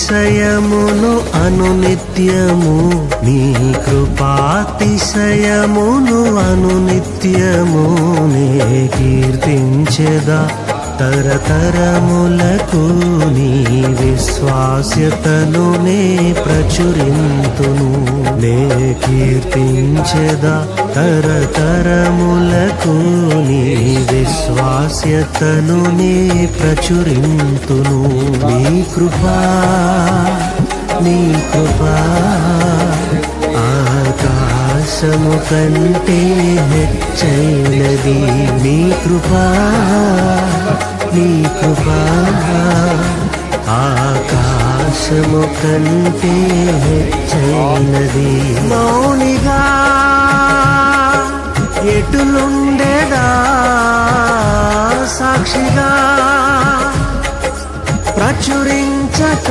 కృపాతిశయమును అనునిత్యము నీ కృపాతిశయమును అనునిత్యము నే కీర్తించెదా. తరతరములకు నీ విశ్వాస్యతను నే ప్రచురింతును. నే కీర్తించెదా తరతరములకు నీ విశ్వాస్యతను నే ప్రచురింతును. నీ కృపా నీ కృపా ఆకాశము కంటే హెచ్చైనది నీ కృపా. నీ కృపా ఆకాశము కంటే హెచ్చైనది. మౌనిగా ఎటులుండేదా? సాక్షిగా ప్రచురించక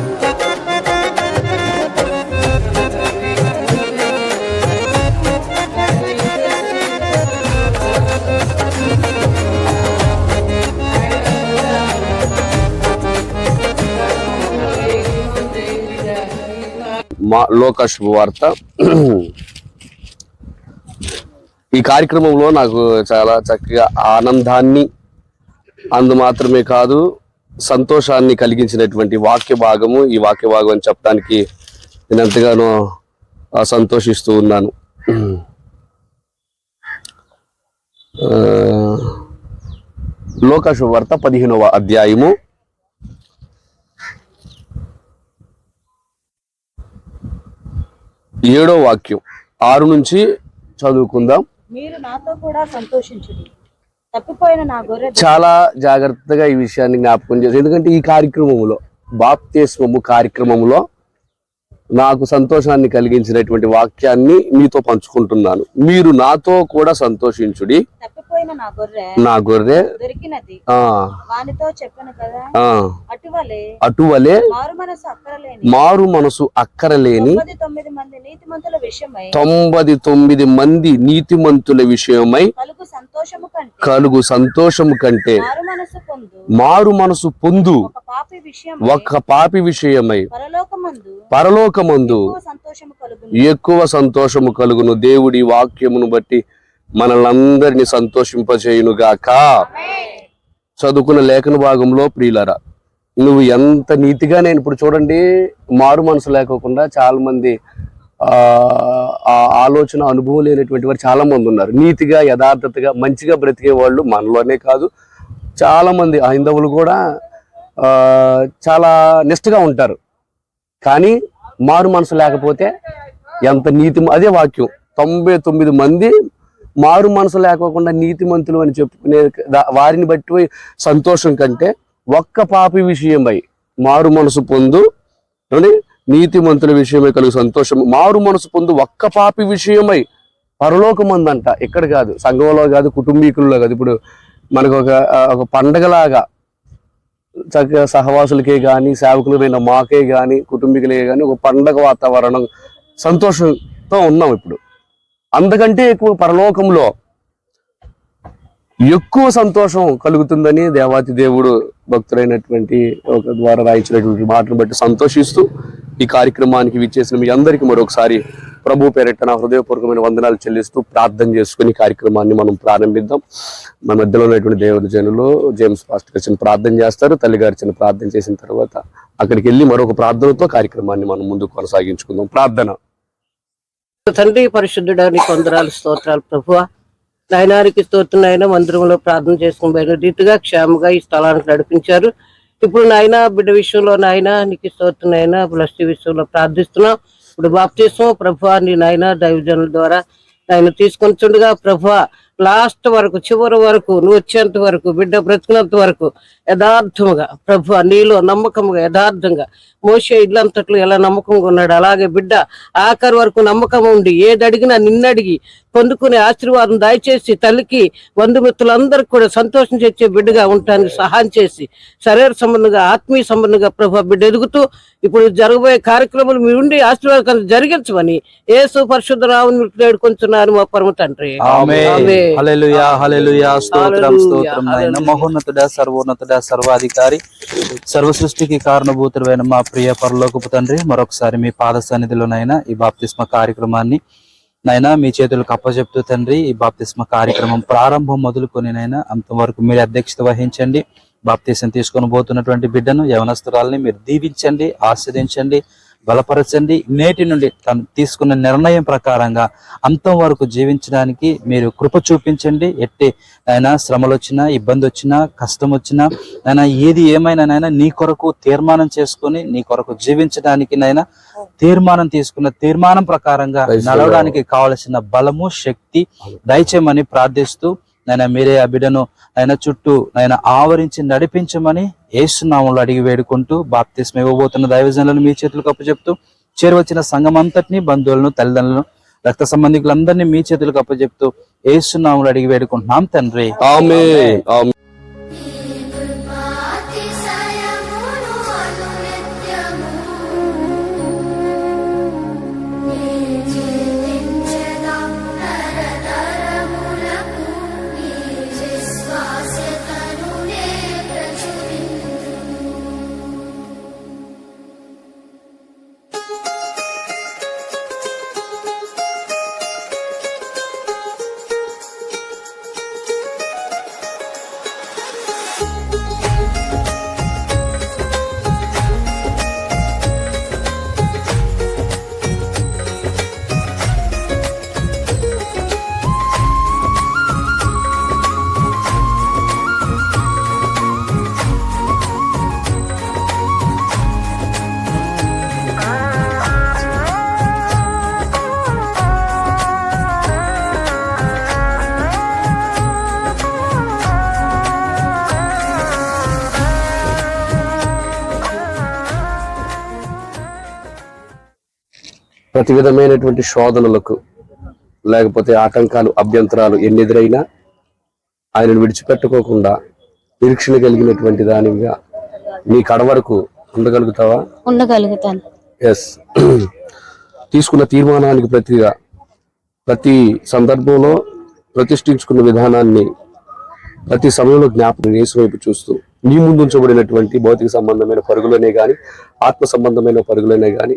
మా లోక శుభవార్త. ఈ కార్యక్రమంలో నాకు చాలా చక్కగా ఆనందాన్ని అందు మాత్రమే కాదు సంతోషాన్ని కలిగించినటువంటి వాక్య భాగము. ఈ వాక్య భాగం అని చెప్పడానికి నేను ఎంతగానో సంతోషిస్తూ ఉన్నాను. ఆ, లోక శుభవార్త పదిహేనవ అధ్యాయము. ఏడో వాక్యం. ఆరు నుంచి చదువుకుందాం. మీరు నాతో కూడా సంతోషించుడి. తప్పిపోయిన నా గొర్రె చాలా జాగ్రత్తగా ఈ విషయాన్ని జ్ఞాపకం చేసి ఎందుకంటే ఈ కార్యక్రమంలో బాప్తేస్వము కార్యక్రమంలో నాకు సంతోషాన్ని కలిగించినటువంటి వాక్యాన్ని మీతో పంచుకుంటున్నాను. మీరు నాతో కూడా సంతోషించుడి. నా గొర్రె అటువలే మారు మనసు అక్కరలేని. తొంభై తొమ్మిది మంది నీతిమంతుల విషయమై కలుగు సంతోషము కంటే కలుగు సంతోషము కంటే మారు మనసు పొందు. మారు మనసు పొందు ఒక పాపి విషయమై పరలోకమందు ఎక్కువ సంతోషము కలుగును. దేవుడి వాక్యమును బట్టి మనల్ని సంతోషింపచేయును గాక. చదువుకున్న లేఖన భాగంలో ప్రియులరా నువ్వు ఎంత నీతిగా నేను ఇప్పుడు చూడండి మారు మనసు లేకోకుండా చాలా మంది ఆ ఆలోచన అనుభవం లేనటువంటి వారు చాలా మంది ఉన్నారు. నీతిగా యథార్థతగా మంచిగా బ్రతికే వాళ్ళు మనలోనే కాదు. చాలా మంది హైందవులు కూడా చాలా నిష్ఠగా ఉంటారు. కానీ మారు మనసు లేకపోతే ఎంత నీతి అదే వాక్యం తొంభై తొమ్మిది మంది మారు మనసు లేకోకుండా నీతిమంతులు అని చెప్పుకునే దా- వారిని బట్టి సంతోషం కంటే ఒక్క పాపి విషయమై మారు మనసు పొందు నీతిమంతుల విషయమై కలుగు సంతోషం. మారు మనసు పొందు ఒక్క పాపి విషయమై పరలోకమందంట. ఇక్కడ కాదు సంఘంలో కాదు కుటుంబీకుల్లో కాదు. ఇప్పుడు మనకు ఒక ఒక పండగలాగా చక్కగా సహవాసులకే కానీ సేవకులమైన మాకే కానీ కుటుంబీకులకే కానీ ఒక పండగ వాతావరణం సంతోషంతో ఉన్నాం ఇప్పుడు. అందుకంటే ఎక్కువ పరలోకంలో ఎక్కువ సంతోషం కలుగుతుందని దేవాతి దేవుడు భక్తులైనటువంటి ఒక ద్వారా రాయించినటువంటి మాటను బట్టి సంతోషిస్తూ ఈ కార్యక్రమానికి విచ్చేసిన మీ అందరికీ మరొకసారి ప్రభు పేరిట నా హృదయపూర్వకమైన వందనాలు చెల్లిస్తూ ప్రార్థన చేసుకుని కార్యక్రమాన్ని మనం ప్రారంభిద్దాం. మన మధ్యలో ఉన్నటువంటి దేవుని జనులు జేమ్స్ పాస్టర్ చిన్న ప్రార్థన చేస్తారు తల్లిగారు చిన్న ప్రార్థన చేసిన తర్వాత అక్కడికి వెళ్ళి మరొక ప్రార్థనతో కార్యక్రమాన్ని మనం ముందు కొనసాగించుకుందాం. ప్రార్థన. తండ్రి పరిశుద్ధుడా నీ కొందరాలు స్తోత్రాలు ప్రభువ. నాయనారికి స్తోత్రం నాయన మందిరంలో ప్రార్థన చేసుకుని పోయిన రీతిగా క్షేమగా ఈ స్థలానికి నడిపించారు. ఇప్పుడు నాయన బిడ్డ విషయంలో నాయన నీకు స్తోత్రం నాయన ప్లస్ విషయంలో ప్రార్థిస్తున్నాం. ఇప్పుడు బాప్తీసం ప్రభు నీ నాయన దైవజనుల ద్వారా ఆయన తీసుకొని చుండగా ప్రభు లాస్ట్ వరకు చివరి వరకు నువ్వు వచ్చేంత వరకు బిడ్డ బ్రతికినంత వరకు యథార్థముగా ప్రభు నీలో నమ్మకముగా యథార్థంగా మోసే ఇల్లంతట్లో ఎలా నమ్మకంగా ఉన్నాడు. అలాగే బిడ్డ ఆఖరి వరకు నమ్మకం ఉండి ఏది అడిగినా నిన్నడిగి పొందుకునే ఆశీర్వాదం దయచేసి తల్లికి బంధుమిత్రులందరికీ కూడా సంతోషం తెచ్చే బిడ్డగా ఉండటానికి సహాయం చేసి శరీర సంబంధంగా ఆత్మీయ సంబంధంగా ప్రభు బిడ్డ ఎదుగుతూ ఇప్పుడు జరగబోయే కార్యక్రమాలు మీ ఉండి ఆశీర్వాదం జరిగించమని ఏసు పరిశుద్ధ రావుని వేడుకొంచున్నారు మా పరమ తండ్రి. స్తోత్రం హల్లెలూయా, స్తోత్రం నాయన. మహోన్నతుడ సర్వోన్నతుడ సర్వాధికారి సర్వ సృష్టికి కారణభూతుడైన మా ప్రియ పరలోకపు తండ్రి మరొకసారి మీ పాద సన్నిధిలోనైనా ఈ బాప్తిస్మ కార్యక్రమాన్ని నైనా మీ చేతులకు అప్పచెప్తూ తండ్రి ఈ బాప్తిస్మ కార్యక్రమం ప్రారంభం మొదలుకొని నైనా అంతవరకు మీరు అధ్యక్షత వహించండి. బాప్తీసం తీసుకొని పోతున్నటువంటి బిడ్డను యవనస్తురాలని మీరు దీవించండి ఆస్వాదించండి బలపరచండి. నేటి నుండి తను తీసుకున్న నిర్ణయం ప్రకారంగా అంతం వరకు జీవించడానికి మీరు కృప చూపించండి. ఎట్టి అయినా శ్రమలు వచ్చినా ఇబ్బంది వచ్చినా కష్టం వచ్చినా అయినా ఏది ఏమైనా నైనా నీ కొరకు తీర్మానం చేసుకొని నీ కొరకు జీవించడానికి నైనా తీర్మానం తీసుకున్న తీర్మానం ప్రకారంగా నడవడానికి కావలసిన బలము శక్తి దయచేయమని ప్రార్థిస్తూ నైనా మీరే ఆ బిడ్డను ఆయన చుట్టూ ఆయన ఆవరించి నడిపించమని ఏసునామంలో అడిగి వేడుకుంటూ బాప్తిస్మ ఇవ్వబోతున్న దైవజనులను మీ చేతులకు అప్పచెప్తూ చేరువచ్చిన సంఘం అంతటిని బంధువులను తల్లిదండ్రులను రక్త సంబంధికులందరినీ మీ చేతులకు అప్పచెప్తూ ఏసునామంలో అడిగి వేడుకుంటున్నాం తండ్రి. ప్రతి విధమైనటువంటి శోధనలకు లేకపోతే ఆటంకాలు అభ్యంతరాలు ఎన్ని ఎదురైనా ఆయనను విడిచిపెట్టుకోకుండా నిరీక్షణ కలిగినటువంటి దానిగా నీ కడ వరకు ఉండగలుగుతావా? ఉండగలుగుతాను. ఎస్ తీసుకున్న తీర్మానానికి ప్రతిగా ప్రతి సందర్భంలో ప్రతిష్ఠించుకున్న విధానాన్ని ప్రతి సమయంలో జ్ఞాపకం యేసు వైపు చూస్తూ నీ ముందు ఉంచబడినటువంటి భౌతిక సంబంధమైన పరుగులనే గాని ఆత్మ సంబంధమైన పరుగులనే గాని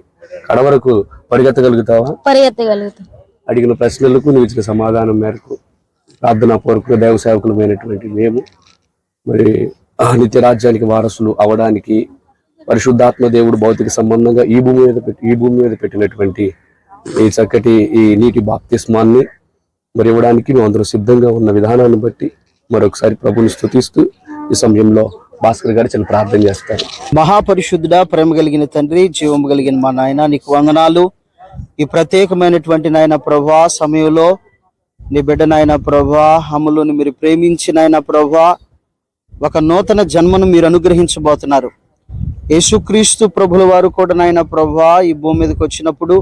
కడ వరకు పరిగెత్తగలుగుతావా? పరిగెత్తగలుగుతాను అడిగిన ప్రశ్నలకు నువ్వు ఇచ్చిన సమాధానం మేరకు ప్రార్థనా పూర్వక దైవ సేవకులమైనటువంటి మేము మరి నిత్య రాజ్యానికి వారసులు అవడానికి పరిశుద్ధాత్మ దేవుడు భౌతిక సంబంధంగా ఈ భూమి మీద పెట్టి ఈ భూమి మీద పెట్టినటువంటి ఈ చక్కటి ఈ నీటి బాప్తిస్మాన్ని మరి ఇవ్వడానికి మేము అందరూ సిద్ధంగా ఉన్న విధానాన్ని బట్టి మరొకసారి ప్రభుని స్తుతిస్తూ ఈ సమయంలో భాస్కర్ గారు చాలా ప్రార్థన చేస్తారు. మహాపరిశుద్ధుడ ప్రేమ కలిగిన తండ్రి జీవం కలిగిన మా నాయన నీకు వందనాలు. ఈ ప్రత్యేకమైనటువంటి నాయన ప్రభా సమయంలో నీ బిడ్డ నాయన ప్రభా అమ్ములను మీరు ప్రేమించిన ఆయన ప్రభా ఒక నూతన జన్మను మీరు అనుగ్రహించబోతున్నారు. యేసుక్రీస్తు ప్రభుల వారు కూడా నాయన ప్రభా ఈ భూమి మీదకి వచ్చినప్పుడు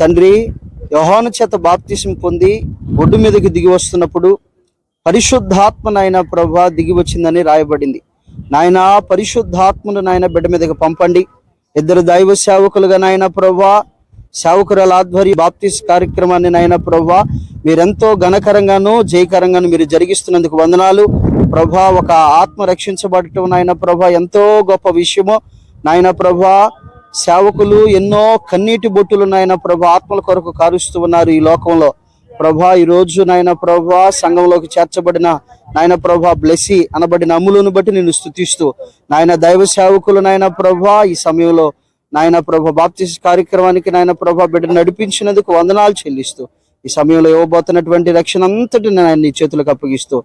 తండ్రి యోహాను చేత బాప్తిసం పొంది ఒడ్డు మీదకి దిగి వస్తున్నప్పుడు పరిశుద్ధాత్మ నాయన ప్రభ దిగి వచ్చిందని రాయబడింది. నాయన పరిశుద్ధాత్మను నాయన బిడ్డ మీదకి పంపండి. ఇద్దరు దైవ సేవకులుగా నాయన ప్రభా సేవకురాల ఆధ్వర్య బాప్తిస్ కార్యక్రమాన్ని నాయన ప్రభా మీరెంతో ఘనకరంగాను జయకరంగాను మీరు జరిగిస్తున్నందుకు వందనాలు. ప్రభా ఒక ఆత్మ రక్షించబడటం నాయన ప్రభా ఎంతో గొప్ప విషయము. నాయన ప్రభా సేవకులు ఎన్నో కన్నీటి బొట్టులు నాయన ప్రభా ఆత్మల కొరకు కారుస్తూ ఉన్నారు ఈ లోకంలో. ప్రభా ఈ రోజు నాయన ప్రభా సంఘంలోకి చేర్చబడిన నాయన ప్రభా బ్లెస్సి అనబడిన అమ్ములను బట్టి నేను స్థుతిస్తూ నాయన దైవ సేవకులు నాయన ప్రభా ఈ సమయంలో నాయన ప్రభ బాప్తి కార్యక్రమానికి నాయన ప్రభా బిడ్డ నడిపించినందుకు వందనాలు చెల్లిస్తూ ఈ సమయంలో ఇవ్వబోతున్నటువంటి రక్షణ అంతటిని నాయన నీ చేతులకు అప్పగిస్తూ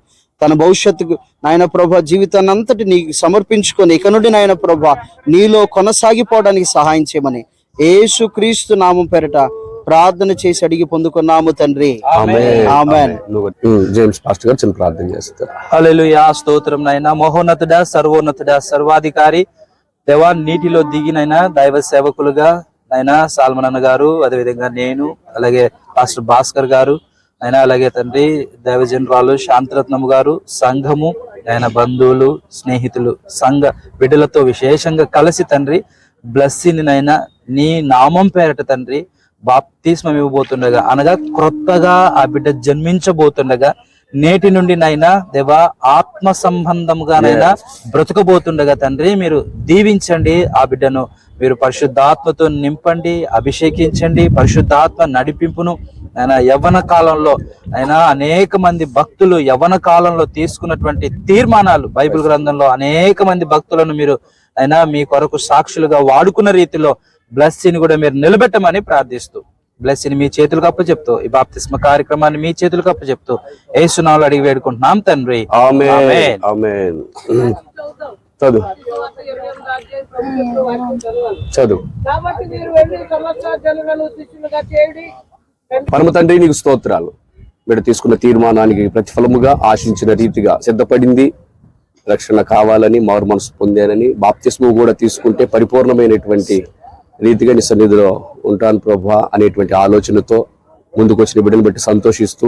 తన భవిష్యత్తుకు నాయన ప్రభ జీవితాన్ని అంతటి నీకు సమర్పించుకొని ఇక నుండి నాయన ప్రభా నీలో కొనసాగిపోవడానికి సహాయం చేయమని ఏసుక్రీస్తు నామం పేరట ప్రార్థన చేసి అడిగి పొందుకున్నాము తండ్రి. ఆమేన్. ఆమెన్. నువ్వు ఉమ్, జేమ్స్ పాస్టర్ గారు చిన్న ప్రార్థన చేస్తారు. హల్లెలూయా స్తోత్రం నాయన. మహోన్నతుడ సర్వోన్నతుడ సర్వాధికారి. దేవా నీటిలో దిగినైనా దైవ సేవకులుగా నాయన సాల్మన్ అన్న గారు అదేవిధంగా నేను అలాగే పాస్టర్ భాస్కర్ గారు ఆయన అలాగే తండ్రి దైవజనరాలు శాంతరత్నము గారు సంఘము ఆయన బంధువులు స్నేహితులు సంఘ బిడ్డలతో విశేషంగా కలిసి తండ్రి బ్లస్సిని నైనా నీ నామం పేరట తండ్రి బాప్తిస్మం ఇవ్వబోతుండగా. అనగా క్రొత్తగా ఆ బిడ్డ జన్మించబోతుండగా నేటి నుండి నైనా దేవా ఆత్మ సంబంధముగానైనా బ్రతుకబోతుండగా తండ్రి మీరు దీవించండి ఆ బిడ్డను. మీరు పరిశుద్ధాత్మతో నింపండి అభిషేకించండి పరిశుద్ధాత్మ నడిపింపును. ఆయన యవ్వన కాలంలో ఆయన అనేక మంది భక్తులు యవ్వన కాలంలో తీసుకున్నటువంటి తీర్మానాలు. బైబిల్ గ్రంథంలో అనేక మంది భక్తులను మీరు ఆయన మీ కొరకు సాక్షులుగా వాడుకున్న రీతిలో బ్లెస్సింగ్ కూడా మీరు నిలబెట్టమని ప్రార్థిస్తూ బ్లెస్సింగ్ మీ చేతులకు అప్పు చెప్తూ ఈ బాప్తిస్మ కార్యక్రమాన్ని మీ చేతులకు అప్పు చెప్తూ ఏసునాలు అడిగి వేడుకుంటున్నాం తండ్రి. చదువు. చదువు. పరమ తండ్రి నీకు స్తోత్రాలు. మీరు తీసుకున్న తీర్మానానికి ప్రతిఫలముగా ఆశించిన రీతిగా సిద్ధపడింది. రక్షణ కావాలని మారు మనసు పొందానని బాప్తిస్ము కూడా తీసుకుంటే పరిపూర్ణమైనటువంటి రీతిగా నీ సన్నిధిలో ఉంటాను ప్రభా అనేటువంటి ఆలోచనతో ముందుకొచ్చిన బిడ్డను బట్టి సంతోషిస్తూ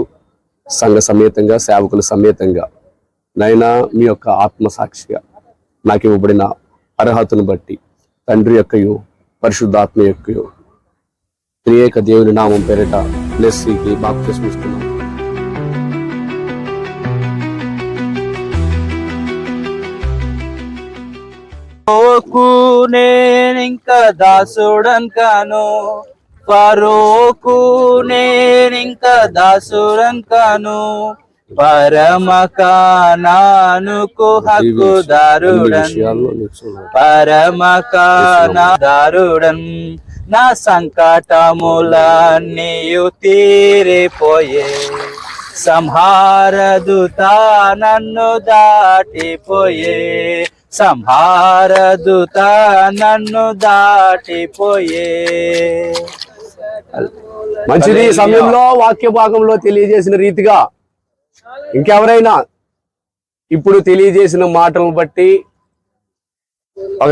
సంఘ సమేతంగా సేవకుల సమేతంగా నైనా మీ యొక్క ఆత్మ సాక్షిగా నాకు ఇవ్వబడిన అర్హతను బట్టి తండ్రి యొక్కయు పరిశుద్ధాత్మ యొక్కయు త్రియేక దేవుని నామం పేరిట బ్లెస్సీకి బాప్తిస్మ ఫరోకు నేనింక దాసుడన్ కాను. ఫరోకు నేనింక దాసుడన్ కాను. కానానుకు హక్కుదారుడన్ విషయాల్లో నిల్చున్నాడు. పరమ కానాదారుడన్ నా సంకటములన్నీయు తీరిపోయే. సంహారదుత నన్ను దాటిపోయే. సంహారదుత నన్ను దాటిపోయే. మంచిది సమయంలో వాక్య భాగంలో తెలియజేసిన రీతిగా ఇంకెవరైనా ఇప్పుడు తెలియజేసిన మాటలను బట్టి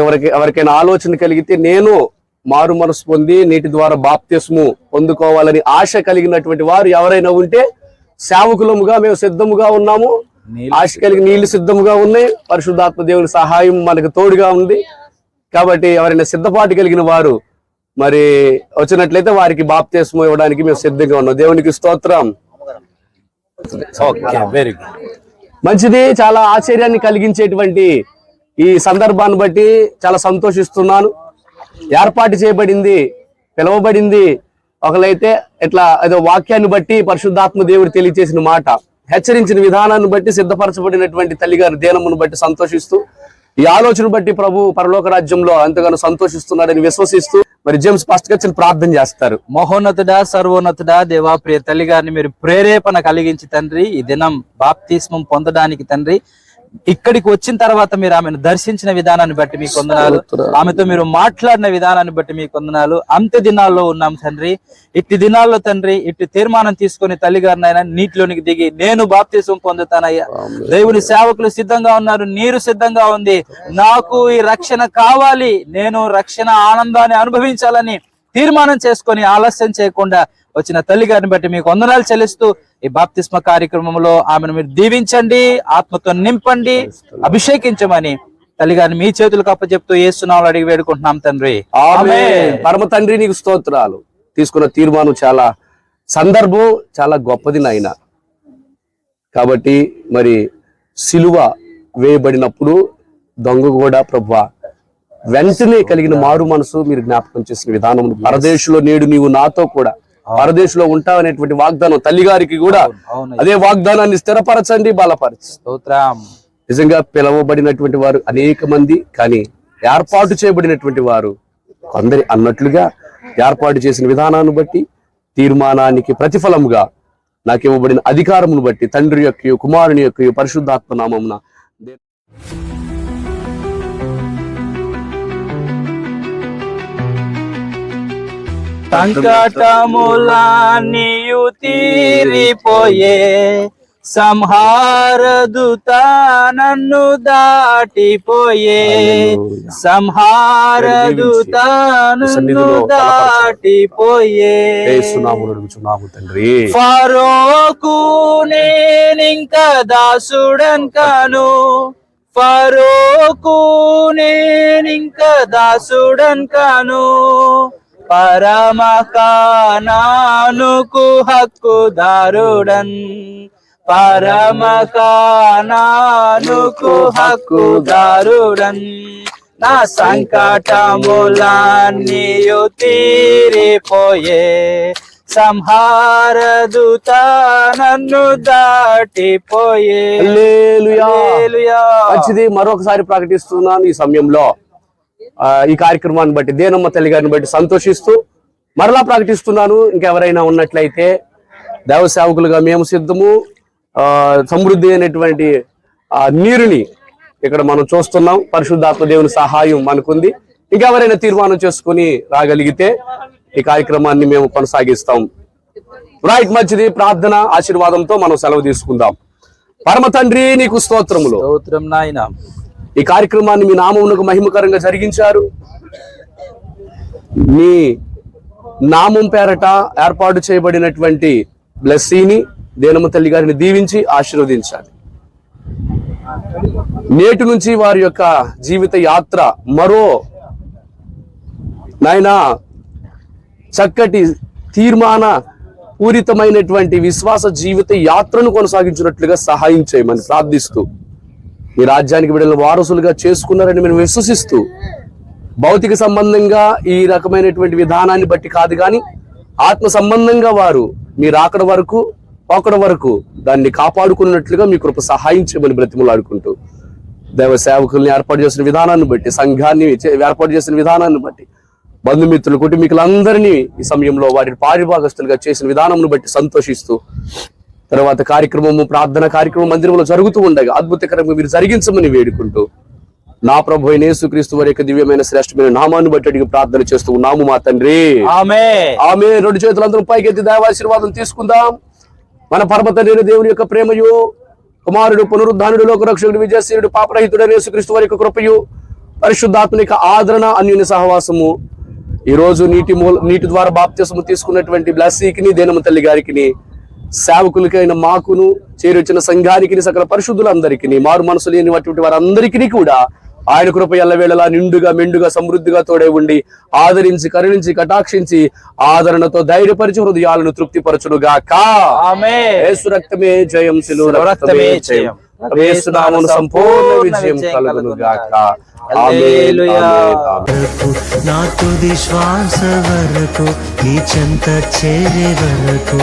ఎవరికి ఎవరికైనా ఆలోచన కలిగితే నేను మారు మనసు పొంది నీటి ద్వారా బాప్తిస్ము పొందుకోవాలని ఆశ కలిగినటువంటి వారు ఎవరైనా ఉంటే సేవకులముగా మేము సిద్ధముగా ఉన్నాము. ఆశ కలిగి నీళ్ళు సిద్ధముగా ఉన్నాయి. పరిశుద్ధాత్మ దేవుని సహాయం మనకు తోడుగా ఉంది. కాబట్టి ఎవరైనా సిద్ధపాటు కలిగిన వారు మరి వచ్చినట్లయితే వారికి బాప్తిస్ము ఇవ్వడానికి మేము సిద్ధంగా ఉన్నాం. దేవునికి స్తోత్రం. ఓకే వెరీ గుడ్ మంచిది చాలా ఆశ్చర్యాన్ని కలిగించేటువంటి ఈ సందర్భాన్ని బట్టి చాలా సంతోషిస్తున్నాను. ఏర్పాటు చేయబడింది పిలువబడింది. ఒకలైతే ఇట్లా ఏదో వాక్యాన్ని బట్టి పరిశుద్ధాత్మ దేవుడు తెలియచేసిన మాట. హెచ్చరించిన విధానాన్ని బట్టి సిద్ధపరచబడినటువంటి తల్లిగారి దేనమును బట్టి సంతోషిస్తూ ఈ ఆలోచన బట్టి ప్రభు పరలోక రాజ్యంలో ఎంతగానో సంతోషిస్తున్నాడని విశ్వసిస్తూ మరి జేమ్స్ పాస్టర్ గారు ప్రార్థన చేస్తారు. మహోన్నతుడా సర్వోన్నతుడా దేవా ప్రియ తల్లి గారిని మీరు ప్రేరేపణ కలిగించి తండ్రి ఈ దినం బాప్తిస్మం పొందడానికి తండ్రి ఇక్కడికి వచ్చిన తర్వాత మీరు ఆమెను దర్శించిన విధానాన్ని బట్టి మీకు వందనాలు ఆమెతో మీరు మాట్లాడిన విధానాన్ని బట్టి మీకు వందనాలు అంత్య దినాల్లో ఉన్నాం తండ్రి. ఇట్టి దినాల్లో తండ్రి ఇట్టి తీర్మానం తీసుకొని తల్లి గారినైనా నీటిలోనికి దిగి నేను బాప్తిస్మం పొందుతానయ్యా. దేవుని సేవకులు సిద్ధంగా ఉన్నారు నీరు సిద్ధంగా ఉంది. నాకు ఈ రక్షణ కావాలి. నేను రక్షణ ఆనందాన్ని అనుభవించాలని తీర్మానం చేసుకొని ఆలస్యం చేయకుండా వచ్చిన తల్లి గారిని బట్టి మీకు వందనాలు చెల్లిస్తూ ఈ బాప్తిస్మ కార్యక్రమంలో ఆమెను మీరు దీవించండి ఆత్మతో నింపండి అభిషేకించమని తల్లి గారిని మీ చేతులకు అప్పచెప్తూ ఏసునాలు అడిగి వేడుకుంటున్నాం తండ్రి. ఆమె పరమ తండ్రి నీకు స్తోత్రాలు. తీసుకున్న తీర్మానం చాలా సందర్భం చాలా గొప్పది నాయన. కాబట్టి మరి సిలువ వేయబడినప్పుడు దొంగ కూడా ప్రభు వెంటనే కలిగిన మారు మనసు మీరు జ్ఞాపకం చేసిన విధానం పరదేశంలో నేడు నీవు నాతో కూడా పరదేశంలో ఉంటావనేటువంటి వాగ్దానం తల్లిగారికి కూడా అవును అదే వాగ్దానాన్ని స్థిరపరచండి బలపరచండి స్తోత్రం. నిజంగా పిలవబడినటువంటి వారు అనేక మంది కానీ ఏర్పాటు చేయబడినటువంటి వారు కొందరి అన్నట్లుగా ఏర్పాటు చేసిన విధానాన్ని బట్టి తీర్మానానికి ప్రతిఫలముగా నాకు ఇవ్వబడిన అధికారమును బట్టి తండ్రి యొక్క కుమారుని యొక్క పరిశుద్ధాత్మ నామమున సంకటములన్నీయు తీరిపోయే సంహారదుత నన్ను దాటిపోయే సంహారదుత నన్ను దాటిపోయే తండ్రి? ఫరోకు నేనింక దాసుడన్ కాను. ఫరోకు నేనింక దాసుడన్ కాను. పరమ కానానుకు హక్కుదారుడన్. పరమ కానానుకు హక్కుదారుడన్. నా సంకటములన్నీయు తీరిపోయే సంహారదుత నన్ను దాటిపోయే. మంచిది. మరొకసారి ప్రకటిస్తున్నాను ఈ సమయంలో. ఈ కార్యక్రమాన్ని బట్టి దేనమ్మ తల్లి గారిని బట్టి సంతోషిస్తూ మరలా ప్రకటిస్తున్నాను. ఇంకెవరైనా ఉన్నట్లయితే దేవ సేవకులుగా మేము సిద్ధము. ఆ, సమృద్ధి అయినటువంటి నీరుని ఇక్కడ మనం చూస్తున్నాం. పరిశుద్ధాత్మ దేవుని సహాయం మనకుంది. ఇంకెవరైనా తీర్మానం చేసుకుని రాగలిగితే ఈ కార్యక్రమాన్ని మేము కొనసాగిస్తాం. రైట్ మంచిది ప్రార్థన ఆశీర్వాదంతో మనం సెలవు తీసుకుందాం. పరమ తండ్రి నీకు స్తోత్రములు. స్తోత్రం నాయన. ఈ కార్యక్రమాన్ని మీ నామమునకు మహిమకరంగా జరిగించారు. మీ నామం పేరట ఏర్పాటు చేయబడినటువంటి బ్లెస్సీని దేనమ్మ తల్లి గారిని దీవించి ఆశీర్వదించాలి. నేటి నుంచి వారి యొక్క జీవిత యాత్ర మరో నాయనా చక్కటి తీర్మాన పూరితమైనటువంటి విశ్వాస జీవిత యాత్రను కొనసాగించినట్లుగా సహాయం చేయమని ప్రార్థిస్తూ ఈ రాజ్యానికి బిడ్డలు వారసులుగా చేసుకున్నారని మేము విశ్వసిస్తూ భౌతిక సంబంధంగా ఈ రకమైనటువంటి విధానాన్ని బట్టి కాదు కానీ ఆత్మ సంబంధంగా వారు మీరు ఆకడ వరకు ఒకడ వరకు దాన్ని కాపాడుకున్నట్లుగా మీ కృప సహాయం చేయమని బ్రతిమలాడుకుంటూ దైవ సేవకుల్ని ఏర్పాటు చేసిన విధానాన్ని బట్టి సంఘాన్ని చే- ఏర్పాటు చేసిన విధానాన్ని బట్టి బంధుమిత్రులు కుటుంబీకులందరినీ ఈ సమయంలో వారి పారిభాగస్తులుగా చేసిన విధానంను బట్టి సంతోషిస్తూ తర్వాత కార్యక్రమము ప్రార్థన కార్యక్రమం మందిరంలో జరుగుతూ ఉండగా అద్భుతకరంగా మీరు జరిగించమని వేడుకుంటూ నా ప్రభు యేసుక్రీస్తు వారి యొక్క దివ్యమైన శ్రేష్టమైన నామాన్ని బట్టి అడిగి ప్రార్థన చేస్తూ ఉన్నాము మా తండ్రి. ఆమె. ఆమె రెండు చేతులందరూ పైకెత్తి దైవాశీర్వాదం తీసుకుందాం. మన పరమ తండ్రి దేవుని యొక్క ప్రేమయు కుమారుడు పునరుద్ధానుడు లోక రక్షకుడు విజయశీలుడు పాపరహితుడైన యేసుక్రీస్తు వారి యొక్క కృపయు పరిశుద్ధాత్మని యొక్క ఆదరణ అన్యుని సహవాసము ఈ రోజు నీటి మూల నీటి ద్వారా బాప్తిసము తీసుకున్నటువంటి బ్లస్సీకిని దేనమ్మ తల్లి గారికి సేవకులకైన మాకును చేరొచ్చిన సంఘానికి సకల పరిశుద్ధులందరికీ మారు మనసు లేనిటువంటి వారందరికీ కూడా ఆయన కృప ఎల్లవేళలా నిండుగా మెండుగా సమృద్ధిగా తోడే ఉండి ఆదరించి కరుణించి కటాక్షించి ఆదరణతో ధైర్యపరిచి హృదయాలను తృప్తిపరచునుగాక. ఆమె యేసు రక్తమే జయం రక్తమే రక్తమే జయం. నామమున సంపూర్ణ విజయం కలుగును గాక. నా తుది శ్వాస వరకు నీ చెంత చేరే వరకు.